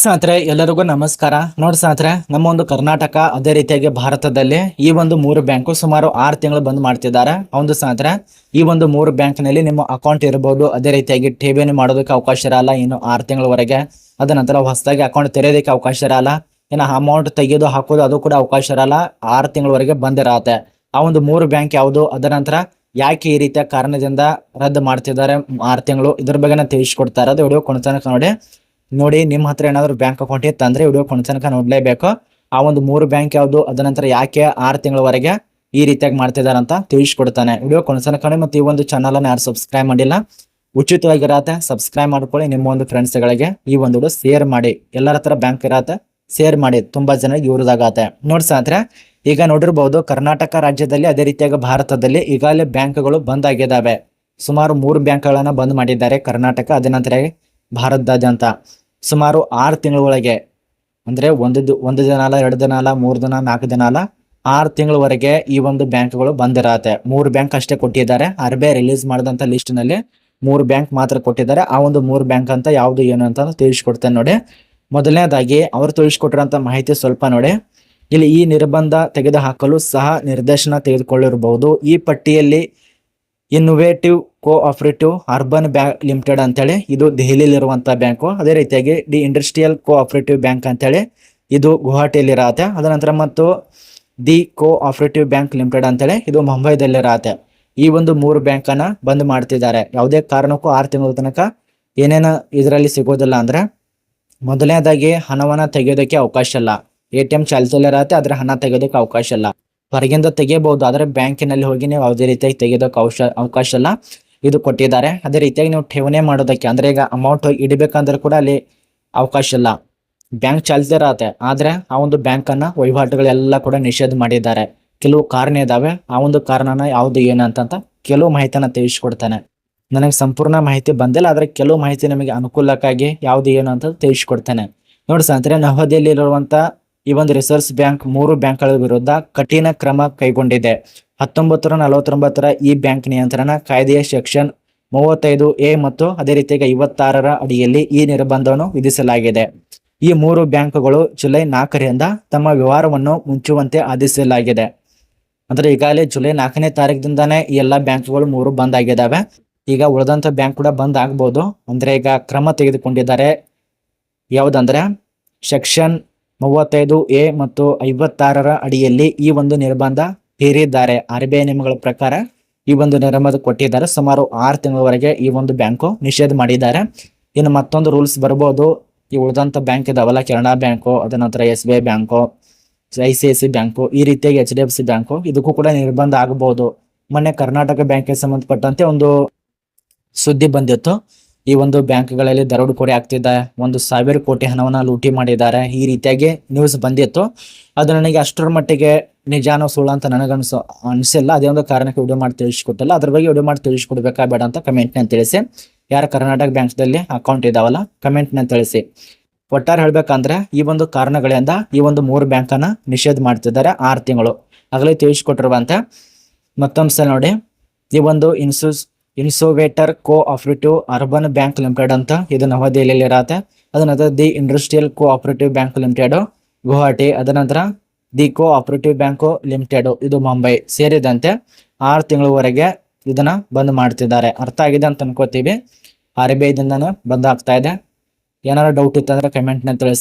ಸ್ನೇಹಿತರೆ, ಎಲ್ಲರಿಗೂ ನಮಸ್ಕಾರ. ನೋಡಿ ಸ್ನೇಹಿತರೆ, ನಮ್ಮ ಒಂದು ಕರ್ನಾಟಕ ಅದೇ ರೀತಿಯಾಗಿ ಭಾರತದಲ್ಲಿ ಈ ಒಂದು ಮೂರು ಬ್ಯಾಂಕು ಸುಮಾರು ಆರು ತಿಂಗಳು ಬಂದ್ ಮಾಡ್ತಿದ್ದಾರೆ. ಒಂದು ಸ್ನೇಹಿತರೆ, ಈ ಒಂದು ಮೂರು ಬ್ಯಾಂಕ್ನಲ್ಲಿ ನಿಮ್ಮ ಅಕೌಂಟ್ ಇರಬಹುದು ಅದೇ ರೀತಿಯಾಗಿ ಠೇವಣಿ ಮಾಡೋದಕ್ಕೆ ಅವಕಾಶ ಇರಲ್ಲ. ಇನ್ನು ಆರು ತಿಂಗಳವರೆಗೆ ಅದ ನಂತರ ಹೊಸದಾಗಿ ಅಕೌಂಟ್ ತೆರೆಯೋದಕ್ಕೆ ಅವಕಾಶ ಇರಲ್ಲ. ಇನ್ನು ಅಮೌಂಟ್ ತೆಗೆಯೋದು ಹಾಕೋದು ಅದು ಕೂಡ ಅವಕಾಶ ಇರಲ್ಲ. ಆರು ತಿಂಗಳವರೆಗೆ ಬಂದಿರತ್ತೆ. ಆ ಒಂದು ಮೂರು ಬ್ಯಾಂಕ್ ಯಾವುದು? ಅದರ ನಂತರ ಯಾಕೆ ಈ ರೀತಿಯ ಕಾರಣದಿಂದ ರದ್ದು ಮಾಡ್ತಿದ್ದಾರೆ? ಆರು ತಿಂಗಳು. ಇದ್ರ ಬಗ್ಗೆ ತಿಳಿಸ್ಕೊಡ್ತಾರೆ ಅದು ವಿಡಿಯೋ ಕೊಡ್ತಾನೆ ನೋಡಿ. ನೋಡಿ ನಿಮ್ಮ ಹತ್ರ ಏನಾದ್ರು ಬ್ಯಾಂಕ್ ಅಕೌಂಟ್ ಇತ್ತು ಅಂದ್ರೆ ವಿಡಿಯೋ ಕೊನೆತನಕ ನೋಡ್ಲೇಬೇಕು. ಆ ಒಂದು ಮೂರು ಬ್ಯಾಂಕ್ ಯಾವುದು ಅದನಂತರ ಯಾಕೆ ಆರು ತಿಂಗಳವರೆಗೆ ಈ ರೀತಿಯಾಗಿ ಮಾಡ್ತಿದ್ದಾರೆ ಅಂತ ತಿಳಿಸ್ಕೊಡ್ತಾನೆ. ವಿಡಿಯೋ ತನಕ ನೋಡಿ, ಮತ್ತೆ ಈ ಒಂದು ಚಾನಲ್ ಅನ್ನ ಯಾರು ಸಬ್ಸ್ಕ್ರೈಬ್ ಮಾಡಿಲ್ಲ, ಉಚಿತವಾಗಿರತ್ತೆ ಸಬ್ಸ್ಕ್ರೈಬ್ ಮಾಡ್ಕೊಳ್ಳಿ ನಿಮ್ಮ ಒಂದು ಫ್ರೆಂಡ್ಸ್ ಗಳಿಗೆ. ಈ ಒಂದು ವಿಡಿಯೋ ಶೇರ್ ಮಾಡಿ. ಎಲ್ಲರ ಹತ್ರ ಬ್ಯಾಂಕ್ ಇರತ್ತೆ ಶೇರ್ ಮಾಡಿ. ತುಂಬಾ ಜನರಿಗೆ ಇವ್ರದಾಗತ್ತೆ. ನೋಡಿ ಸಾಂದ್ರೆ ಈಗ ನೋಡಿರ್ಬಹುದು ಕರ್ನಾಟಕ ರಾಜ್ಯದಲ್ಲಿ ಅದೇ ರೀತಿಯಾಗಿ ಭಾರತದಲ್ಲಿ ಈಗಾಗಲೇ ಬ್ಯಾಂಕ್ಗಳು ಬಂದ್ ಆಗಿದ್ದಾವೆ. ಸುಮಾರು ಮೂರು ಬ್ಯಾಂಕ್ಗಳನ್ನ ಬಂದ್ ಮಾಡಿದ್ದಾರೆ ಕರ್ನಾಟಕ, ಅದೇ ನಂತರ ಭಾರತದಾದ್ಯಂತ. ಸುಮಾರು ಆರು ತಿಂಗಳೊಳಗೆ, ಅಂದ್ರೆ ಒಂದು ಒಂದು ದಿನ ಅಲ್ಲ ಎರಡು ದಿನ ಅಲ್ಲ ಮೂರು ದಿನ, ನಾಲ್ಕು ದಿನ ಅಲ್ಲ ಆರು ತಿಂಗಳವರೆಗೆ ಈ ಒಂದು ಬ್ಯಾಂಕ್ಗಳು ಬಂದಿರತ್ತೆ ಮೂರು ಬ್ಯಾಂಕ್ ಅಷ್ಟೇ ಕೊಟ್ಟಿದ್ದಾರೆ. ಆರ್ ಬಿ ಐ ರಿಲೀಸ್ ಮಾಡಿದಂತ ಲಿಸ್ಟ್ನಲ್ಲಿ ಮೂರು ಬ್ಯಾಂಕ್ ಮಾತ್ರ ಕೊಟ್ಟಿದ್ದಾರೆ. ಆ ಒಂದು ಮೂರು ಬ್ಯಾಂಕ್ ಅಂತ ಯಾವುದು ಏನು ಅಂತ ತಿಳಿಸ್ಕೊಡ್ತೇನೆ ನೋಡಿ. ಮೊದಲನೇದಾಗಿ ಅವರು ತಿಳಿಸ್ಕೊಟ್ಟಿರೋಂಥ ಮಾಹಿತಿ ಸ್ವಲ್ಪ ನೋಡಿ. ಇಲ್ಲಿ ಈ ನಿರ್ಬಂಧ ತೆಗೆದುಹಾಕಲು ಸಹ ನಿರ್ದೇಶನ ತೆಗೆದುಕೊಳ್ಳಿರಬಹುದು. ಈ ಪಟ್ಟಿಯಲ್ಲಿ innovative cooperative urban bank limited ಅಂತೇಳಿ ಇದು ದೆಹಲಿಯಲ್ಲಿರುವಂಥ ಬ್ಯಾಂಕು ಅದೇ ರೀತಿಯಾಗಿ the industrial cooperative bank ಅಂತೇಳಿ ಇದು ಗುವಾಹಟಿಯಲ್ಲಿ ಇರತ್ತೆ ಅದರ ನಂತರ ಮತ್ತು the cooperative bank limited ಅಂತೇಳಿ ಇದು ಮುಂಬೈದಲ್ಲಿರತ್ತೆ. ಈ ಒಂದು ಮೂರು ಬ್ಯಾಂಕನ್ನ ಬಂದ್ ಮಾಡ್ತಿದ್ದಾರೆ. ಯಾವುದೇ ಕಾರಣಕ್ಕೂ ಆರು ತಿಂಗಳ ತನಕ ಏನೇನು ಇದರಲ್ಲಿ ಸಿಗೋದಿಲ್ಲ ಅಂದ್ರೆ ಮೊದಲನೇದಾಗಿ ಹಣವನ್ನ ತೆಗೆಯೋದಕ್ಕೆ ಅವಕಾಶ ಇಲ್ಲ. ಎ ಟಿ ಎಂ ಚಾಲ್ತಿಯಲ್ಲಿರತ್ತೆ ಆದ್ರೆ ಹಣ ತೆಗೆಯೋದಕ್ಕೆ ಅವಕಾಶ ಇಲ್ಲ. ಹೊರಗಿಂದ ತೆಗೆಯಬಹುದು. ಆದರೆ ಬ್ಯಾಂಕಿನಲ್ಲಿ ಹೋಗಿ ನೀವು ಯಾವುದೇ ರೀತಿಯಾಗಿ ತೆಗೆಯೋದಕ್ಕೆ ಅವಕಾಶ ಅವಕಾಶ ಇಲ್ಲ. ಇದು ಕೊಟ್ಟಿದ್ದಾರೆ. ಅದೇ ರೀತಿಯಾಗಿ ನೀವು ಠೇವಣಿ ಮಾಡೋದಕ್ಕೆ, ಅಂದರೆ ಈಗ ಅಮೌಂಟ್ ಇಡಬೇಕಂದ್ರೆ ಕೂಡ ಅಲ್ಲಿ ಅವಕಾಶ ಇಲ್ಲ. ಬ್ಯಾಂಕ್ ಚಾಲ್ತಿ ಆದರೆ ಆ ಒಂದು ಬ್ಯಾಂಕನ್ನು, ವಹಿವಾಟುಗಳೆಲ್ಲ ಕೂಡ ನಿಷೇಧ ಮಾಡಿದ್ದಾರೆ. ಕೆಲವು ಕಾರಣ ಇದಾವೆ ಆ ಒಂದು ಕಾರಣನ ಯಾವುದು ಏನು ಅಂತಂತ ಕೆಲವು ಮಾಹಿತಿನ ತಿಳಿಸ್ಕೊಡ್ತಾನೆ. ನನಗೆ ಸಂಪೂರ್ಣ ಮಾಹಿತಿ ಬಂದಿಲ್ಲ. ಆದರೆ ಕೆಲವು ಮಾಹಿತಿ ನಮಗೆ ಅನುಕೂಲಕ್ಕಾಗಿ ಯಾವುದು ಏನು ಅಂತ ತಿಳಿಸ್ಕೊಡ್ತಾನೆ. ನೋಡಿ ಸ್ನೇಹಿತರೆ ನವದೆಹಲಿಯಲ್ಲಿರುವಂತ ಈ ಒಂದು ರಿಸರ್ವ್ ಬ್ಯಾಂಕ್ ಮೂರು ಬ್ಯಾಂಕ್ಗಳ ವಿರುದ್ಧ ಕಠಿಣ ಕ್ರಮ ಕೈಗೊಂಡಿದೆ. ಹತ್ತೊಂಬತ್ತರ, ನಲವತ್ತೊಂಬತ್ತರ ಈ ಬ್ಯಾಂಕ್ ನಿಯಂತ್ರಣ ಕಾಯ್ದೆಯ ಸೆಕ್ಷನ್ ಮೂವತ್ತೈದು ಎ ಮತ್ತು ಅದೇ ರೀತಿಯಾಗಿ ಐವತ್ತಾರರ ಅಡಿಯಲ್ಲಿ ಈ ನಿರ್ಬಂಧವನ್ನು ವಿಧಿಸಲಾಗಿದೆ. ಈ ಮೂರು ಬ್ಯಾಂಕ್ಗಳು ಜುಲೈ ನಾಲ್ಕರಿಂದ ತಮ್ಮ ವ್ಯವಹಾರವನ್ನು ಮುಚ್ಚುವಂತೆ ಆದೇಶಿಸಲಾಗಿದೆ. ಅಂದ್ರೆ ಈಗಾಗಲೇ ಜುಲೈ ನಾಲ್ಕನೇ ತಾರೀಕಿನಿಂದಾನೇ ಈ ಎಲ್ಲ ಬ್ಯಾಂಕ್ಗಳು ಮೂರು ಬಂದ್ ಆಗಿದ್ದಾವೆ ಈಗ ಉಳಿದಂತ ಬ್ಯಾಂಕ್ ಕೂಡ ಬಂದ್ ಆಗ್ಬೋದು. ಅಂದ್ರೆ ಈಗ ಕ್ರಮ ತೆಗೆದುಕೊಂಡಿದ್ದಾರೆ. ಯಾವುದಂದ್ರೆ ಸೆಕ್ಷನ್ ಮೂವತ್ತೈದು ಎ ಮತ್ತು ಐವತ್ತಾರರ ಅಡಿಯಲ್ಲಿ ಈ ಒಂದು ನಿರ್ಬಂಧ ಹೇರಿದ್ದಾರೆ. ಆರ್ ಬಿ ಐ ನಿಯಮಗಳ ಪ್ರಕಾರ ಈ ಒಂದು ನಿರ್ಬಂಧ ಕೊಟ್ಟಿದ್ದಾರೆ. ಸುಮಾರು ಆರು ತಿಂಗಳವರೆಗೆ ಈ ಒಂದು ಬ್ಯಾಂಕು ನಿಷೇಧ ಮಾಡಿದ್ದಾರೆ. ಇನ್ನು ಮತ್ತೊಂದು ರೂಲ್ಸ್ ಬರ್ಬೋದು. ಈ ಉಳಿದಂತ ಬ್ಯಾಂಕ್ ಇದಾವಲ್ಲ ಕೆನಡಾ ಬ್ಯಾಂಕು, ಅದ ನಂತರ S B I bank, I C I C bank, ಈ ರೀತಿಯಾಗಿ H D F C bank, ಇದಕ್ಕೂ ಕೂಡ ನಿರ್ಬಂಧ ಆಗಬಹುದು ಮೊನ್ನೆ ಕರ್ನಾಟಕ ಬ್ಯಾಂಕ್ಗೆ ಸಂಬಂಧಪಟ್ಟಂತೆ ಒಂದು ಸುದ್ದಿ ಬಂದಿತ್ತು. ಈ ಒಂದು ಬ್ಯಾಂಕ್ಗಳಲ್ಲಿ ದರೋಡುಕೋರಿ ಆಗ್ತಿದೆ ಒಂದು ಸಾವಿರ ಕೋಟಿ ಹಣವನ್ನು ಲೂಟಿ ಮಾಡಿದ್ದಾರೆ. ಈ ರೀತಿಯಾಗಿ ನ್ಯೂಸ್ ಬಂದಿತ್ತು. ಅದು ನನಗೆ ಅಷ್ಟರ ಮಟ್ಟಿಗೆ ನಿಜಾನೋ ಸುಳ್ಳು ಅಂತ ನನಗನ್ಸೋ, ಅನಿಸಿಲ್ಲ. ಅದೇ ಒಂದು ಕಾರಣಕ್ಕೆ ವಿಡಿಯೋ ಮಾಡಿ ತಿಳಿಸ್ಕೊಟ್ಟಲ್ಲ. ಅದ್ರ ಬಗ್ಗೆ ವಿಡಿಯೋ ಮಾಡಿ ತಿಳಿಸ್ಕೊಡ್ಬೇಕಾ ಬೇಡ ಅಂತ ಕಮೆಂಟ್ನ ತಿಳಿಸಿ. ಯಾರ ಕರ್ನಾಟಕ ಬ್ಯಾಂಕ್ದಲ್ಲಿ ಅಕೌಂಟ್ ಇದಾವಲ್ಲ ಕಮೆಂಟ್ನ ತಿಳಿಸಿ. ಒಟ್ಟಾರೆ ಹೇಳ್ಬೇಕಂದ್ರೆ ಈ ಒಂದು ಕಾರಣಗಳಿಂದ ಈ ಒಂದು ಮೂರು ಬ್ಯಾಂಕನ್ನು ನಿಷೇಧ ಮಾಡ್ತಿದ್ದಾರೆ ಆರು ತಿಂಗಳು. ಆಗಲೇ ತಿಳಿಸ್ಕೊಟ್ಟಿರುವಂತೆ ಮತ್ತೊಂದು ಸಲ ನೋಡಿ, ಈ ಒಂದು ಇನ್ಸೂಸ್ ಇನ್ಸೋವೇಟರ್ cooperative urban bank limited ಅಂತ ಇದು ನವದೆಹಲಿಯಲ್ಲಿ ಇರತ್ತೆ. ಅದ ನಂತರ the industrial cooperative bank limited, Guwahati. ಅದ ನಂತರ the cooperative bank limited, ಇದು ಮುಂಬೈ ಸೇರಿದಂತೆ ಆರು ತಿಂಗಳವರೆಗೆ ಇದನ್ನ ಬಂದ್ ಮಾಡ್ತಿದ್ದಾರೆ. ಅರ್ಥ ಆಗಿದೆ ಅಂತ ಅನ್ಕೋತೀವಿ. ಆರ್ ಬಿ ಐದಿಂದಾನು ಬಂದ್ ಆಗ್ತಾ ಇದೆ. ಏನಾರ ಡೌಟ್ ಇತ್ತಂದ್ರೆ ಕಮೆಂಟ್ನ ತಿಳಿಸಿ.